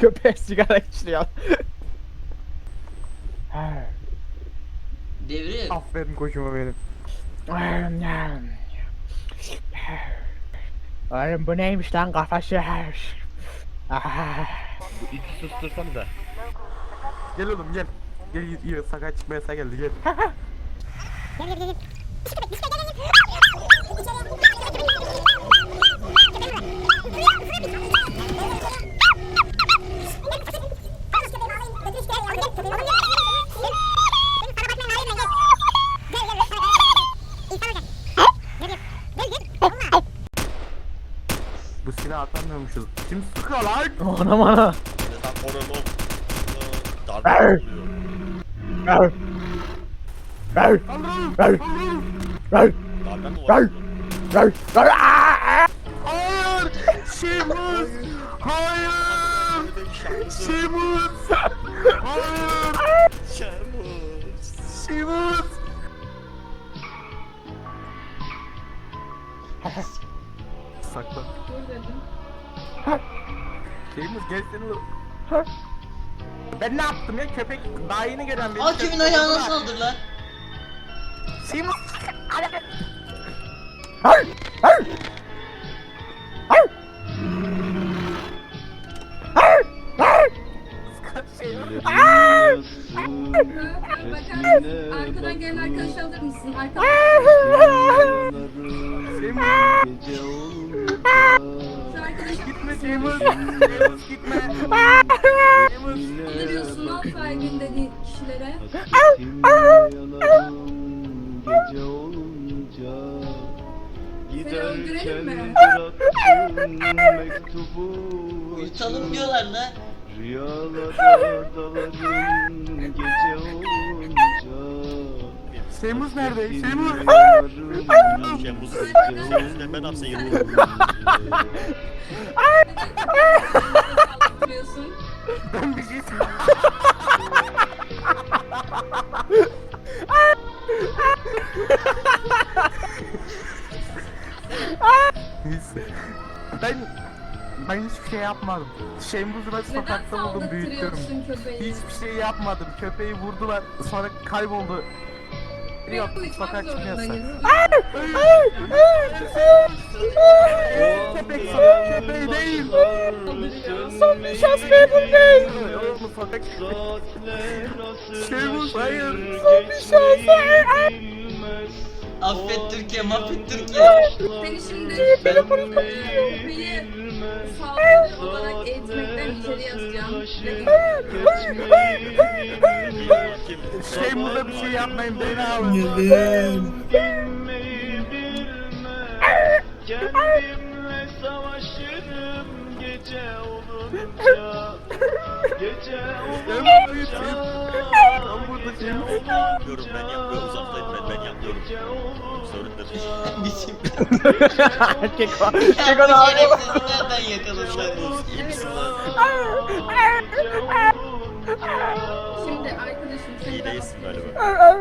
Köpeğe sigara içiriyor. Devrim. Aferin koçuma benim. Oğlum bu neymiş lan kafası? İki sustursanıza. Gel oğlum gel. Gel iyi sakat çıkmaya sen geldi gel. Bu silah atamıyormuşuz. Kim sıkıyor lan? Anam ana. Neden oranı darbe oluyor. Mi var? Hayır. Şemus. Hayır. Şemus. Hayır. Şemus. Sakla. Şemus gel seni vur. Ben ne yaptım ya köpek daha yeni gelen benim. Aa kimin ayağına saldır lan? Şemus. Hayır, arkadan gelen arkadaşı alır mısın? Gitme. Şemus gitme. Şemus. alırıyorsun al saygın kişilere. Gece olunca mektubu Uyutalım diyorlar lan. Rüyalara dalarım gece olunca Şemus nerede? Şemus. Şemus. Seninle ben hapse girdim. Ben bir şey. Ben ben hiçbir şey yapmadım. Şemuz'u ben Neden sokakta buldum büyüttüm. saldırtıyorsun köpeği? Hiçbir şey yapmadım. Köpeği vurdular. Sonra kayboldu. Yok sokak çıkmıyorsa. zorundayız. Köpek sokak köpeği değil. Son bir şans Oğlum sokak Şemus hayır. Son bir şans Affet Türkiye, mahvet Türkiye. Seni şimdi köpeği saldırı olarak eğitmekten içeri yazacağım. Ve Şemuz'a bir şey yapmayın beni alın. Kendimle savaşırım gece olunca Gece olunca Ben burada Şemuz. Yapıyorum ben yapıyorum. Uzaktayım ben ben yapıyorum. Sorundur. Bizim Keko, ya Keko şerefsizi nereden yakaladılar? Şemus iyi misin lan? Şimdi arkadaşım İyi seni değilsin galiba.